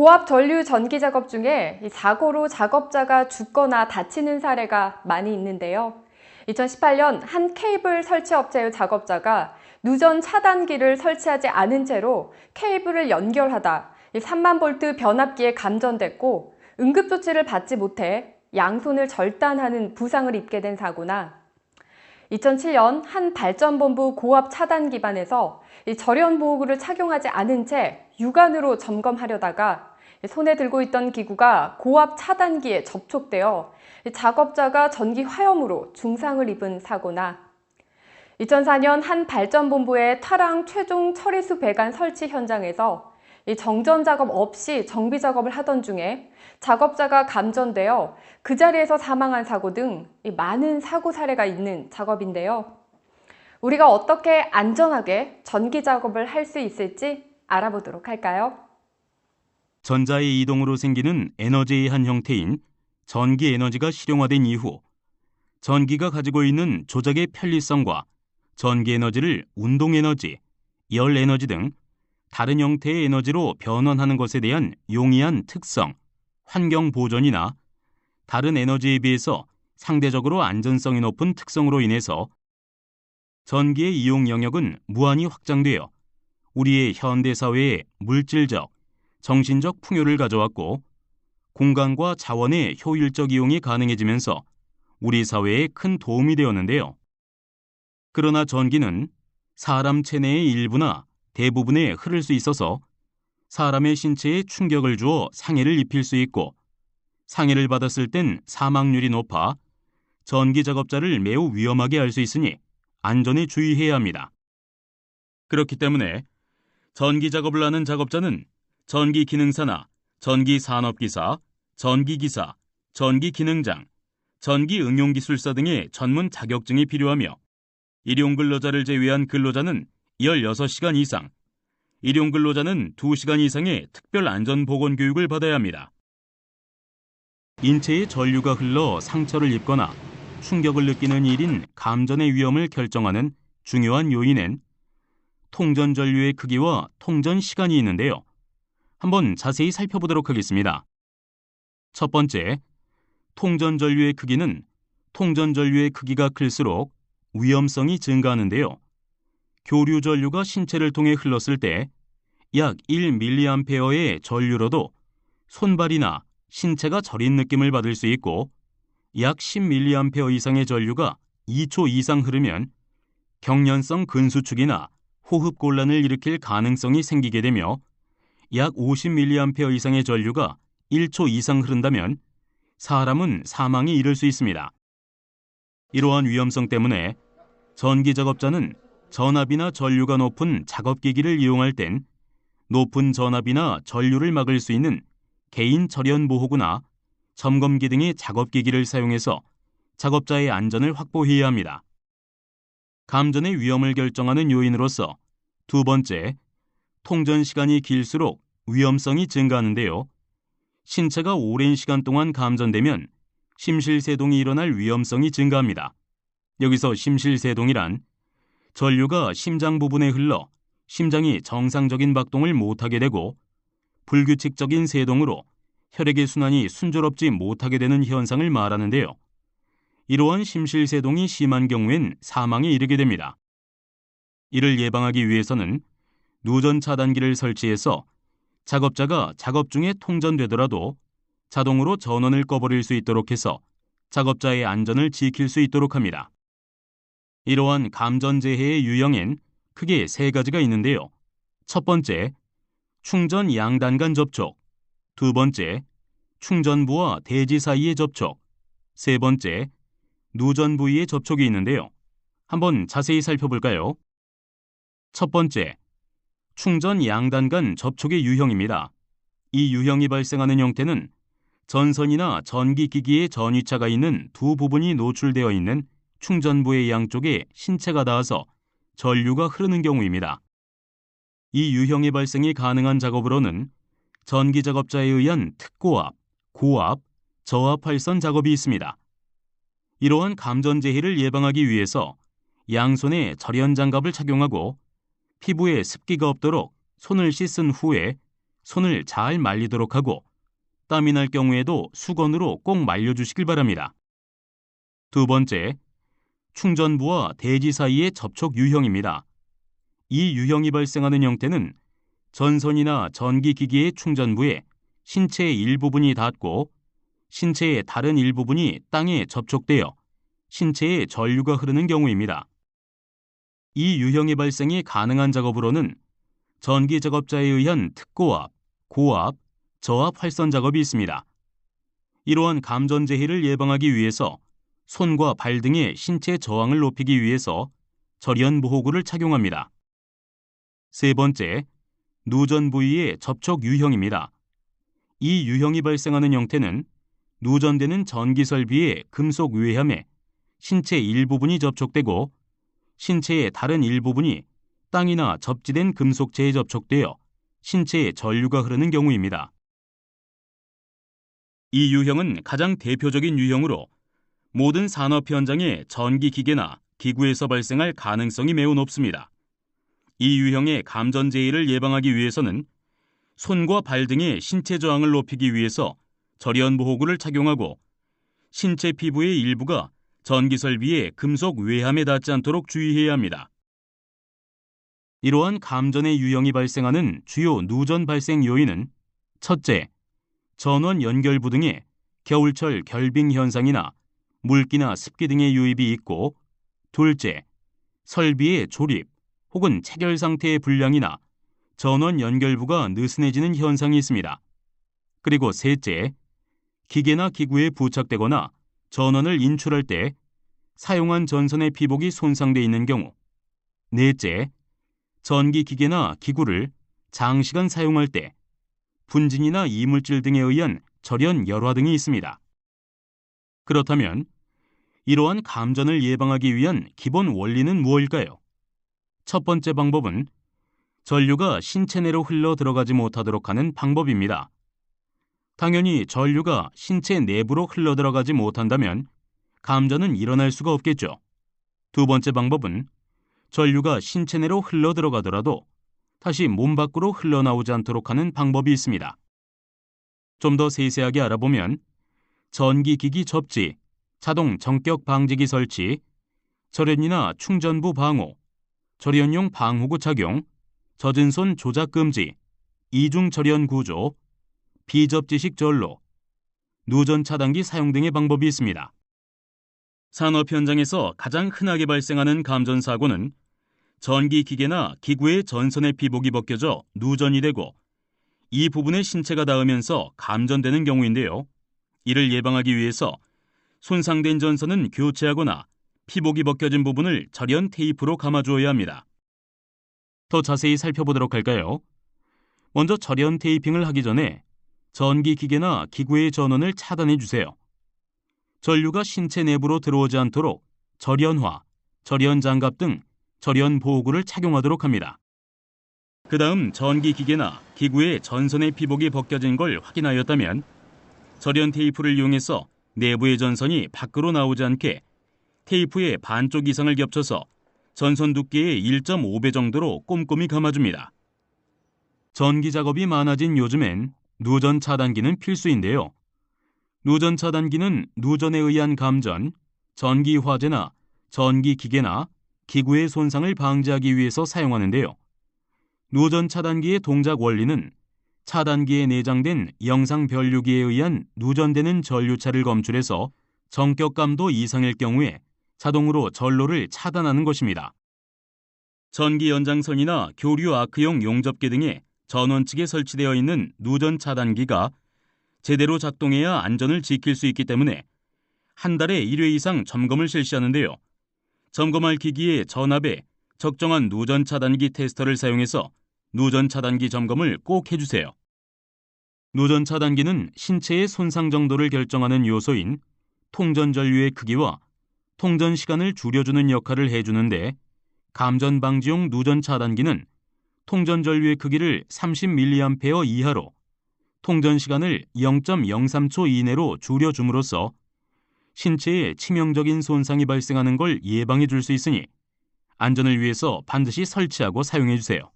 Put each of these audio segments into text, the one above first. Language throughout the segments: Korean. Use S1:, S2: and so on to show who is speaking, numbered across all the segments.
S1: 고압 전류 전기 작업 중에 이 사고로 작업자가 죽거나 다치는 사례가 많이 있는데요. 2018년 한 케이블 설치 업체의 작업자가 누전 차단기를 설치하지 않은 채로 케이블을 연결하다 3만 볼트 변압기에 감전됐고 응급조치를 받지 못해 양손을 절단하는 부상을 입게 된 사고나 2007년 한 발전본부 고압 차단 기반에서 절연 보호구를 착용하지 않은 채 육안으로 점검하려다가 손에 들고 있던 기구가 고압 차단기에 접촉되어 작업자가 전기 화염으로 중상을 입은 사고나 2004년 한 발전본부의 타랑 최종 처리수 배관 설치 현장에서 정전 작업 없이 정비 작업을 하던 중에 작업자가 감전되어 그 자리에서 사망한 사고 등 많은 사고 사례가 있는 작업인데요. 우리가 어떻게 안전하게 전기 작업을 할 수 있을지 알아보도록 할까요?
S2: 전자의 이동으로 생기는 에너지의 한 형태인 전기 에너지가 실용화된 이후 전기가 가지고 있는 조작의 편리성과 전기 에너지를 운동 에너지, 열 에너지 등 다른 형태의 에너지로 변환하는 것에 대한 용이한 특성, 환경 보존이나 다른 에너지에 비해서 상대적으로 안전성이 높은 특성으로 인해서 전기의 이용 영역은 무한히 확장되어 우리의 현대 사회에 물질적, 정신적 풍요를 가져왔고 공간과 자원의 효율적 이용이 가능해지면서 우리 사회에 큰 도움이 되었는데요. 그러나 전기는 사람 체내의 일부나 대부분에 흐를 수 있어서 사람의 신체에 충격을 주어 상해를 입힐 수 있고 상해를 받았을 땐 사망률이 높아 전기 작업자를 매우 위험하게 할 수 있으니 안전에 주의해야 합니다. 그렇기 때문에 전기 작업을 하는 작업자는 전기 기능사나 전기 산업기사, 전기기사, 전기 기능장, 전기 응용기술사 등의 전문 자격증이 필요하며 일용 근로자를 제외한 근로자는 16시간 이상, 일용 근로자는 2시간 이상의 특별 안전 보건 교육을 받아야 합니다. 인체에 전류가 흘러 상처를 입거나 충격을 느끼는 일인 감전의 위험을 결정하는 중요한 요인엔 통전 전류의 크기와 통전 시간이 있는데요. 한번 자세히 살펴보도록 하겠습니다. 첫 번째, 통전 전류의 크기는 통전 전류의 크기가 클수록 위험성이 증가하는데요. 교류 전류가 신체를 통해 흘렀을 때 약 1mA의 전류로도 손발이나 신체가 저린 느낌을 받을 수 있고 약 10mA 이상의 전류가 2초 이상 흐르면 경련성 근수축이나 호흡 곤란을 일으킬 가능성이 생기게 되며 약 50mA 이상의 전류가 1초 이상 흐른다면 사람은 사망에 이를 수 있습니다. 이러한 위험성 때문에 전기 작업자는 전압이나 전류가 높은 작업기기를 이용할 땐 높은 전압이나 전류를 막을 수 있는 개인 절연 보호구나 점검기 등의 작업기기를 사용해서 작업자의 안전을 확보해야 합니다. 감전의 위험을 결정하는 요인으로서 두 번째, 통전 시간이 길수록 위험성이 증가하는데요. 신체가 오랜 시간 동안 감전되면 심실세동이 일어날 위험성이 증가합니다. 여기서 심실세동이란 전류가 심장 부분에 흘러 심장이 정상적인 박동을 못하게 되고 불규칙적인 세동으로 혈액의 순환이 순조롭지 못하게 되는 현상을 말하는데요. 이러한 심실세동이 심한 경우엔 사망에 이르게 됩니다. 이를 예방하기 위해서는 누전 차단기를 설치해서 작업자가 작업 중에 통전되더라도 자동으로 전원을 꺼버릴 수 있도록 해서 작업자의 안전을 지킬 수 있도록 합니다. 이러한 감전재해의 유형엔 크게 세 가지가 있는데요. 첫 번째, 충전 양단 간 접촉. 두 번째, 충전부와 대지 사이의 접촉. 세 번째, 누전 부위의 접촉이 있는데요. 한번 자세히 살펴볼까요? 첫 번째, 충전 양단 간 접촉의 유형입니다. 이 유형이 발생하는 형태는 전선이나 전기기기의 전위차가 있는 두 부분이 노출되어 있는 충전부의 양쪽에 신체가 닿아서 전류가 흐르는 경우입니다. 이 유형의 발생이 가능한 작업으로는 전기 작업자에 의한 특고압, 고압, 저압 활선 작업이 있습니다. 이러한 감전 재해를 예방하기 위해서 양손에 절연 장갑을 착용하고 피부에 습기가 없도록 손을 씻은 후에 손을 잘 말리도록 하고 땀이 날 경우에도 수건으로 꼭 말려주시길 바랍니다. 두 번째, 충전부와 대지 사이의 접촉 유형입니다. 이 유형이 발생하는 형태는 전선이나 전기기기의 충전부에 신체의 일부분이 닿고 신체의 다른 일부분이 땅에 접촉되어 신체에 전류가 흐르는 경우입니다. 이 유형의 발생이 가능한 작업으로는 전기 작업자에 의한 특고압, 고압, 저압 활선 작업이 있습니다. 이러한 감전 재해를 예방하기 위해서 손과 발 등의 신체 저항을 높이기 위해서 절연 보호구를 착용합니다. 세 번째, 누전 부위의 접촉 유형입니다. 이 유형이 발생하는 형태는 누전되는 전기 설비의 금속 외함에 신체 일부분이 접촉되고 신체의 다른 일부분이 땅이나 접지된 금속체에 접촉되어 신체에 전류가 흐르는 경우입니다. 이 유형은 가장 대표적인 유형으로 모든 산업 현장의 전기 기계나 기구에서 발생할 가능성이 매우 높습니다. 이 유형의 감전 재해를 예방하기 위해서는 손과 발 등의 신체 저항을 높이기 위해서 절연 보호구를 착용하고 신체 피부의 일부가 전기 설비의 금속 외함에 닿지 않도록 주의해야 합니다. 이러한 감전의 유형이 발생하는 주요 누전 발생 요인은 첫째, 전원 연결부 등의 겨울철 결빙 현상이나 물기나 습기 등의 유입이 있고 둘째, 설비의 조립 혹은 체결 상태의 불량이나 전원 연결부가 느슨해지는 현상이 있습니다. 그리고 셋째, 기계나 기구에 부착되거나 전원을 인출할 때 사용한 전선의 피복이 손상돼 있는 경우. 넷째, 전기 기계나 기구를 장시간 사용할 때 분진이나 이물질 등에 의한 절연 열화 등이 있습니다. 그렇다면 이러한 감전을 예방하기 위한 기본 원리는 무엇일까요? 첫 번째 방법은 전류가 신체 내로 흘러 들어가지 못하도록 하는 방법입니다. 당연히 전류가 신체 내부로 흘러 들어가지 못한다면 감전은 일어날 수가 없겠죠. 두 번째 방법은 전류가 신체 내로 흘러 들어가더라도 다시 몸 밖으로 흘러나오지 않도록 하는 방법이 있습니다. 좀 더 세세하게 알아보면 전기기기 접지, 자동 정격 방지기 설치, 절연이나 충전부 방호, 절연용 방호구 착용, 젖은 손 조작 금지, 이중 절연 구조, 비접지식 전로, 누전 차단기 사용 등의 방법이 있습니다. 산업 현장에서 가장 흔하게 발생하는 감전 사고는 전기 기계나 기구의 전선의 피복이 벗겨져 누전이 되고 이 부분에 신체가 닿으면서 감전되는 경우인데요. 이를 예방하기 위해서 손상된 전선은 교체하거나 피복이 벗겨진 부분을 절연 테이프로 감아주어야 합니다. 더 자세히 살펴보도록 할까요? 먼저 절연 테이핑을 하기 전에 전기 기계나 기구의 전원을 차단해 주세요. 전류가 신체 내부로 들어오지 않도록 절연화, 절연 장갑 등 절연 보호구를 착용하도록 합니다. 그 다음 전기 기계나 기구의 전선의 피복이 벗겨진 걸 확인하였다면 절연 테이프를 이용해서 내부의 전선이 밖으로 나오지 않게 테이프의 반쪽 이상을 겹쳐서 전선 두께의 1.5배 정도로 꼼꼼히 감아줍니다. 전기 작업이 많아진 요즘엔 누전 차단기는 필수인데요. 누전 차단기는 누전에 의한 감전, 전기 화재나 전기 기계나 기구의 손상을 방지하기 위해서 사용하는데요. 누전 차단기의 동작 원리는 차단기에 내장된 영상 변류기에 의한 누전되는 전류차를 검출해서 정격 감도 이상일 경우에 자동으로 전로를 차단하는 것입니다. 전기 연장선이나 교류 아크용 용접기 등의 전원 측에 설치되어 있는 누전 차단기가 제대로 작동해야 안전을 지킬 수 있기 때문에 한 달에 1회 이상 점검을 실시하는데요. 점검할 기기의 전압에 적정한 누전 차단기 테스터를 사용해서 누전 차단기 점검을 꼭 해주세요. 누전 차단기는 신체의 손상 정도를 결정하는 요소인 통전 전류의 크기와 통전 시간을 줄여주는 역할을 해주는데 감전 방지용 누전 차단기는 통전 전류의 크기를 30mA 이하로 통전 시간을 0.03초 이내로 줄여줌으로써 신체에 치명적인 손상이 발생하는 걸 예방해 줄 수 있으니 안전을 위해서 반드시 설치하고 사용해 주세요.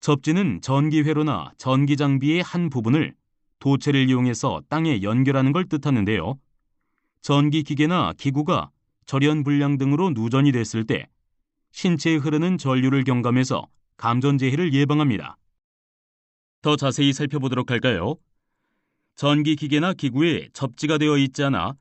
S2: 접지는 전기 회로나 전기 장비의 한 부분을 도체를 이용해서 땅에 연결하는 걸 뜻하는데요. 전기 기계나 기구가 절연 불량 등으로 누전이 됐을 때 신체에 흐르는 전류를 경감해서 감전재해를 예방합니다. 더 자세히 살펴보도록 할까요? 전기 기계나 기구에 접지가 되어 있지 않아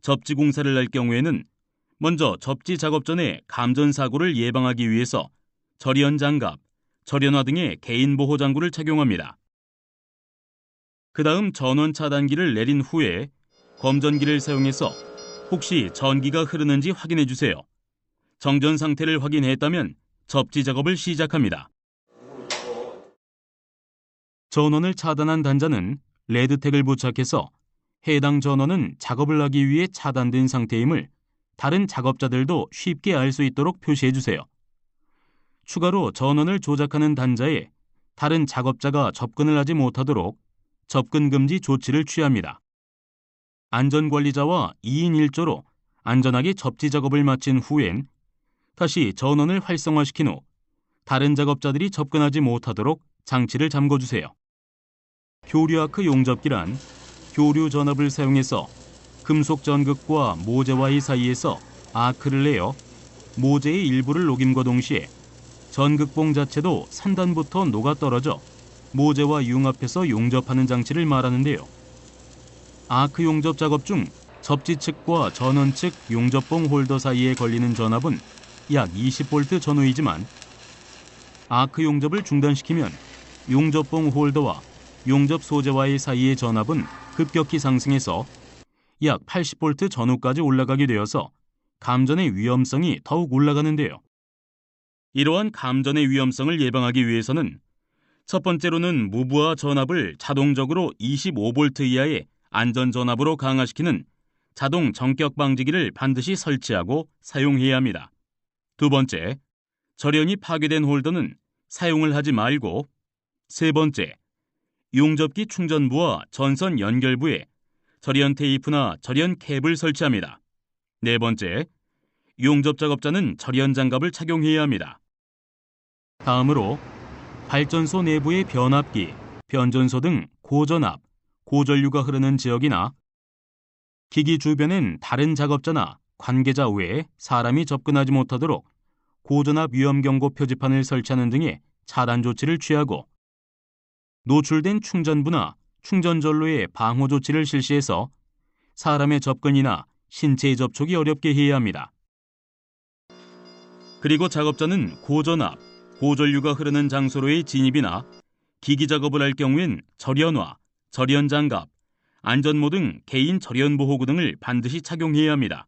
S2: 접지 공사를 할 경우에는 먼저 접지 작업 전에 감전 사고를 예방하기 위해서 절연 장갑, 절연화 등의 개인 보호 장구를 착용합니다. 그 다음 전원 차단기를 내린 후에 검전기를 사용해서 혹시 전기가 흐르는지 확인해 주세요. 정전 상태를 확인했다면 접지 작업을 시작합니다. 전원을 차단한 단자는 레드택을 부착해서 해당 전원은 작업을 하기 위해 차단된 상태임을 다른 작업자들도 쉽게 알 수 있도록 표시해 주세요. 추가로 전원을 조작하는 단자에 다른 작업자가 접근을 하지 못하도록 접근 금지 조치를 취합니다. 안전관리자와 2인 1조로 안전하게 접지 작업을 마친 후엔 다시 전원을 활성화시킨 후 다른 작업자들이 접근하지 못하도록 장치를 잠궈주세요. 교류아크 용접기란 교류 전압을 사용해서 금속 전극과 모재와의 사이에서 아크를 내어 모재의 일부를 녹임과 동시에 전극봉 자체도 산단부터 녹아 떨어져 모재와 융합해서 용접하는 장치를 말하는데요. 아크 용접 작업 중 접지 측과 전원 측 용접봉 홀더 사이에 걸리는 전압은 약 20V 전후이지만 아크 용접을 중단시키면 용접봉 홀더와 용접 소재와의 사이의 전압은 급격히 상승해서 약 80V 전후까지 올라가게 되어서 감전의 위험성이 더욱 올라가는데요. 이러한 감전의 위험성을 예방하기 위해서는 첫 번째로는 무부하 전압을 자동적으로 25V 이하의 안전 전압으로 강화시키는 자동 정격 방지기를 반드시 설치하고 사용해야 합니다. 두 번째, 절연이 파괴된 홀더는 사용을 하지 말고 세 번째, 용접기 충전부와 전선 연결부에 절연 테이프나 절연 캡을 설치합니다. 네 번째, 용접 작업자는 절연 장갑을 착용해야 합니다. 다음으로 발전소 내부의 변압기, 변전소 등 고전압, 고전류가 흐르는 지역이나 기기 주변엔 다른 작업자나 관계자 외에 사람이 접근하지 못하도록 고전압 위험 경고 표지판을 설치하는 등의 차단 조치를 취하고 노출된 충전부나 충전전로의 방호 조치를 실시해서 사람의 접근이나 신체의 접촉이 어렵게 해야 합니다. 그리고 작업자는 고전압, 고전류가 흐르는 장소로의 진입이나 기기 작업을 할 경우엔 절연화, 절연장갑, 안전모 등 개인 절연 보호구 등을 반드시 착용해야 합니다.